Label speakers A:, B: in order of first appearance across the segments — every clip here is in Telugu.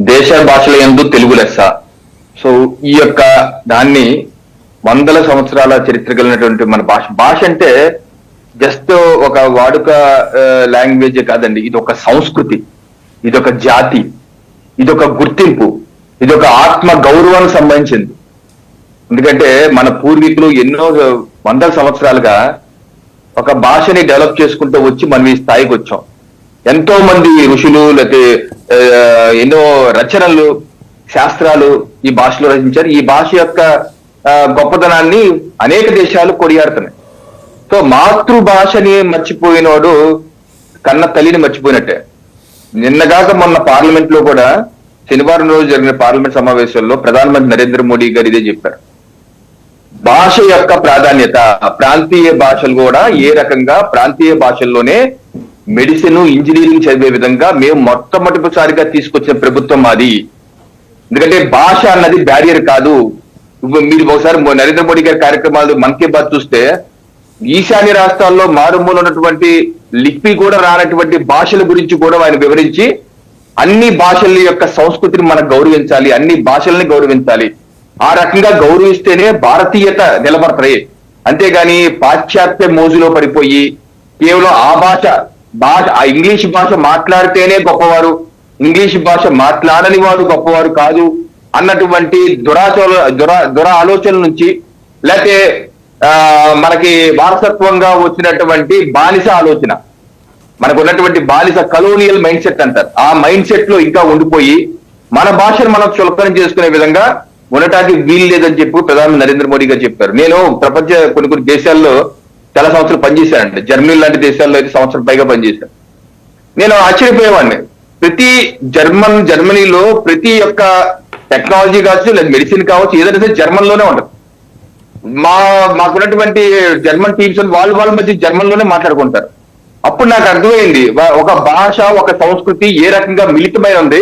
A: దేశ భాషల ఎందు తెలుగు లెస్స. సో ఈ యొక్క దాన్ని వందల సంవత్సరాల చరిత్ర కలిగినటువంటి మన భాష. భాష అంటే జస్ట్ ఒక వాడుక లాంగ్వేజ్ కాదండి. ఇది ఒక సంస్కృతి. ఇది ఒక జాతి. ఇది ఒక గుర్తింపు. ఇది ఒక ఆత్మ గౌరవానికి సంబంధించింది. ఎందుకంటే మన పూర్వీకులు ఎన్నో వందల సంవత్సరాలుగా ఒక భాషని డెవలప్ చేసుకుంటూ వచ్చి మనం ఈ స్థాయికి వచ్చాం. ఎంతో మంది ఋషులు లేకపోతే ఎన్నో రచనలు శాస్త్రాలు ఈ భాషలో రచించారు. ఈ భాష యొక్క గొప్పతనాన్ని అనేక దేశాలు కొడియాడుతున్నాయి సో మాతృభాషని మర్చిపోయినోడు కన్న తల్లిని మర్చిపోయినట్టే. నిన్నగాక మొన్న పార్లమెంట్లో కూడా శనివారం రోజు జరిగిన పార్లమెంట్ సమావేశంలో ప్రధానమంత్రి నరేంద్ర మోడీ గారు ఇదే చెప్పారు. భాష యొక్క ప్రాధాన్యత ప్రాంతీయ భాషలు కూడా ఏ రకంగా ప్రాంతీయ భాషల్లోనే మెడిసిన్ ఇంజనీరింగ్ చదివే విధంగా మేము మొట్టమొదటిసారిగా తీసుకొచ్చిన ప్రభుత్వం మాది. ఎందుకంటే భాష అన్నది బ్యారియర్ కాదు. మీరు ఒకసారి నరేంద్ర మోడీ గారి కార్యక్రమాలు మన్ కీ బాత్ చూస్తే ఈశాన్య రాష్ట్రాల్లో మారుమూల ఉన్నటువంటి లిపి కూడా రానటువంటి భాషల గురించి కూడా ఆయన వివరించి అన్ని భాషల యొక్క సంస్కృతిని మనం గౌరవించాలి అన్ని భాషల్ని గౌరవించాలి. ఆ రకంగా గౌరవిస్తేనే భారతీయత నిలబడతాయి అంతేగాని పాశ్చాత్య మోజులో పడిపోయి కేవలం ఆ భాష భాష ఆ ఇంగ్లీష్ భాష మాట్లాడితేనే గొప్పవారు. ఇంగ్లీష్ భాష మాట్లాడని వాడు గొప్పవారు కాదు అన్నటువంటి దురాచోల దురా దుర ఆలోచనల నుంచి లేకపోతే ఆ, మనకి వారసత్వంగా వచ్చినటువంటి బానిస ఆలోచన. మనకు ఉన్నటువంటి బాలిస కలోనియల్ మైండ్ సెట్ అంటారు. ఆ మైండ్ సెట్లో ఇంకా ఉండిపోయి మన భాషను మనం చులకనం చేసుకునే విధంగా ఉండటానికి వీలు లేదని చెప్పి ప్రధాని నరేంద్ర మోడీ గారు చెప్పారు. నేను ప్రపంచ కొన్ని కొన్ని దేశాల్లో చాలా సంవత్సరాలు పనిచేశానండి జర్మనీ లాంటి దేశాల్లో అయితే సంవత్సరం పైగా పనిచేశాను నేను ఆశ్చర్యపోయేవాడిని. ప్రతి జర్మన్ జర్మనీలో ప్రతి యొక్క టెక్నాలజీ కావచ్చు లేదా మెడిసిన్ కావచ్చు ఏదైనా సరే జర్మన్లోనే ఉండదు మా మాకున్నటువంటి జర్మన్ టీమ్స్ వాళ్ళు వాళ్ళ మధ్య జర్మన్లోనే మాట్లాడుకుంటారు. అప్పుడు నాకు అర్థమైంది ఒక భాష ఒక సంస్కృతి ఏ రకంగా మిళితమై ఉంది?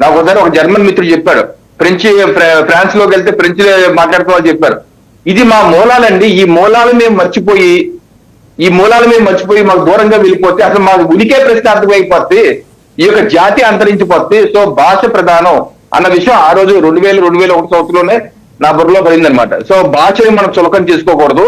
A: నాకు ఒకసారి ఒక జర్మన్ మిత్రుడు చెప్పాడు. ఫ్రెంచ్ ఫ్రాన్స్లోకి వెళ్తే ఫ్రెంచ్ మాట్లాడుకోవాలని చెప్పారు. ఇది మా మూలాలండి. ఈ మూలాలు మేము మర్చిపోయి ఈ మూలాలు మేము మర్చిపోయి మాకు దూరంగా వెళ్ళిపోతే అసలు మాకు ఉనికే ప్రశ్నార్థమైపోతే ఈ యొక్క జాతి అంతరించిపోతే సో భాష ప్రధానం అన్న విషయం ఆ రోజు రెండు వేల రెండు వేల ఒకటి సంవత్సరంలోనే నా బుర్రలో పడిందనమాట సో భాషని మనం చులకం చేసుకోకూడదు.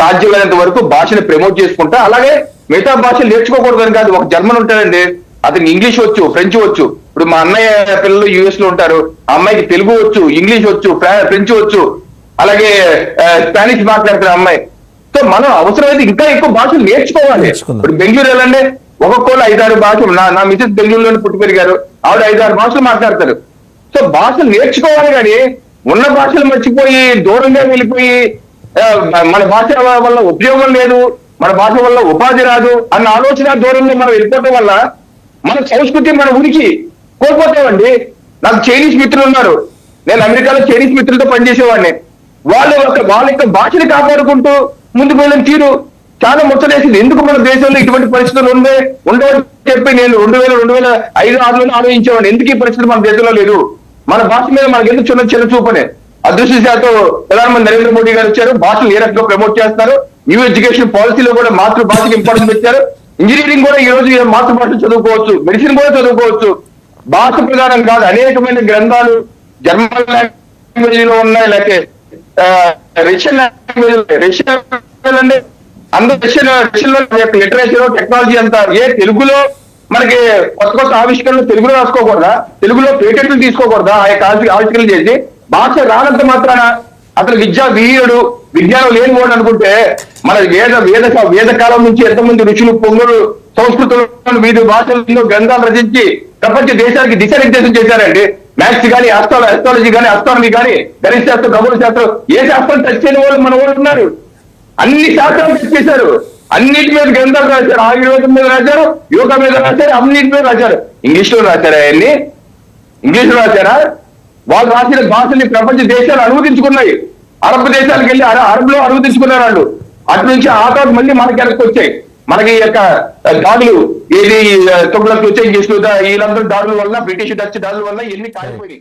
A: సాధ్యమైనంత వరకు భాషని ప్రమోట్ చేసుకుంటా అలాగే మిగతా భాషలు నేర్చుకోకూడదు అని కాదు. ఒక జర్మన్ ఉంటాడండి. అతనికి ఇంగ్లీష్ వచ్చు ఫ్రెంచ్ వచ్చు. ఇప్పుడు మా అన్నయ్య పిల్లలు యుఎస్లో ఉంటారు అమ్మాయికి తెలుగు వచ్చు ఇంగ్లీష్ వచ్చు ఫ్రెంచ్ వచ్చు. అలాగే స్పానిష్ మాట్లాడుతున్న అమ్మాయి. సో మనం అవసరమైతే ఇంకా ఎక్కువ భాషలు నేర్చుకోవాలి. ఇప్పుడు బెంగళూరు వెళ్ళండి ఒక్కొక్కరు ఐదారు భాషలు నా నా మిసెస్ బెంగళూరులోనే పుట్టి పెరిగారు ఆవిడ ఐదారు భాషలు మాట్లాడతారు. సో భాషలు నేర్చుకోవాలి కానీ ఉన్న భాషలు మర్చిపోయి దూరంగా వెళ్ళిపోయి మన భాష వల్ల ఉపయోగం లేదు మన భాష వల్ల ఉపాధి రాదు అన్న ఆలోచన దూరంలో మనం వెళ్ళిపోవటం వల్ల మన సంస్కృతి మన ఉనికి కోల్పోతామండి. నాకు చైనీస్ మిత్రులు ఉన్నారు. నేను అమెరికాలో చైనీస్ మిత్రులతో పనిచేసేవాడిని. వాళ్ళ యొక్క వాళ్ళ యొక్క భాషని కాపాడుకుంటూ ముందుకు వెళ్ళిన తీరు చాలా ముచ్చటేసింది. ఎందుకు మన దేశంలో ఇటువంటి పరిస్థితులు ఉండే ఉండవని చెప్పి నేను రెండు వేల రెండు వేల ఐదు ఆరులోనే ఆలోచించేవాడిని. ఎందుకు ఈ పరిస్థితి మన దేశంలో లేదు? మన భాష మీద మనకి ఎందుకు చిన్న చిన్న చూపనే? అదృష్టశాతం ప్రధానమంత్రి నరేంద్ర మోడీ గారు వచ్చారు. భాషలు ఏ రకంగా ప్రమోట్ చేస్తారు న్యూ ఎడ్యుకేషన్ పాలసీలో కూడా మాతృభాషకి ఇంపార్టెన్స్ పెట్టారు. ఇంజనీరింగ్ కూడా ఈ రోజు మాతృభాష చదువుకోవచ్చు? మెడిసిన్ కూడా చదువుకోవచ్చు. భాష ప్రధానం కాదు. అనేకమైన గ్రంథాలు జర్మన్ లాంగ్వేజ్లో ఉన్నాయి. లేకపోతే రష్యన్ లాంగ్వేజ్ రష్యన్ అంటే అందరూ రష్యన్ రష్యన్లో లిటరేచర్ టెక్నాలజీ అంతా ఏ తెలుగులో మనకి కొత్త కొత్త ఆవిష్కరణలు తెలుగులో రాసుకోకూడదా? తెలుగులో పేటెంట్లు తీసుకోకూడదా? ఆ యొక్క ఆవిష్క- ఆవిష్కరణలు చేసి భాష రానంత మాత్రాన అసలు విద్యా వీరుడు విజ్ఞానం లేని వాడు అనుకుంటే మన వేద వేద వేద కాలం నుంచి ఎంతమంది ఋషులు పొంగులు సంస్కృతులు వీధి భాషలు గ్రంథాలు రచించి ప్రపంచ దేశానికి దిశానిర్దేశం చేశారండి. మ్యాథ్స్ కానీ ఆస్ట్రాల ఆస్ట్రాలజీ కానీ అస్ట్రానమీ కానీ గణిత శాస్త్రం ఖగోళ శాస్త్రం ఏ శాస్త్రం టచ్ చేయని వాళ్ళు మన వాళ్ళు ఉన్నారు. అన్ని శాస్త్రాలు టచ్ చేశారు. అన్నిటి మీద గ్రంథాలు రాశారు. ఆయుర్వేదం మీద రాశారు యోగా మీద రాశారు అన్నిటి మీద రాశారు. ఇంగ్లీష్లో రాశారా అవన్నీ? ఇంగ్లీష్లో రాశారా? వాళ్ళు రాసిన భాషల్ని ప్రపంచ దేశాలు అనువదించుకున్నాయి. అరబ్ దేశాలకు వెళ్ళి అర- అరబ్లో అనువదించుకున్నారు వాళ్ళు. అటు నుంచి ఆ తర్వాత మళ్ళీ మనకి వెనక్కి వచ్చాయి. మనకి ఈ యొక్క దాడులు ఏది తొమ్మిది వచ్చే వీళ్ళందరూ దాడుల వల్ల బ్రిటిష్ డచ్ దాడుల వల్ల ఎన్ని కాలిపోయినాయి.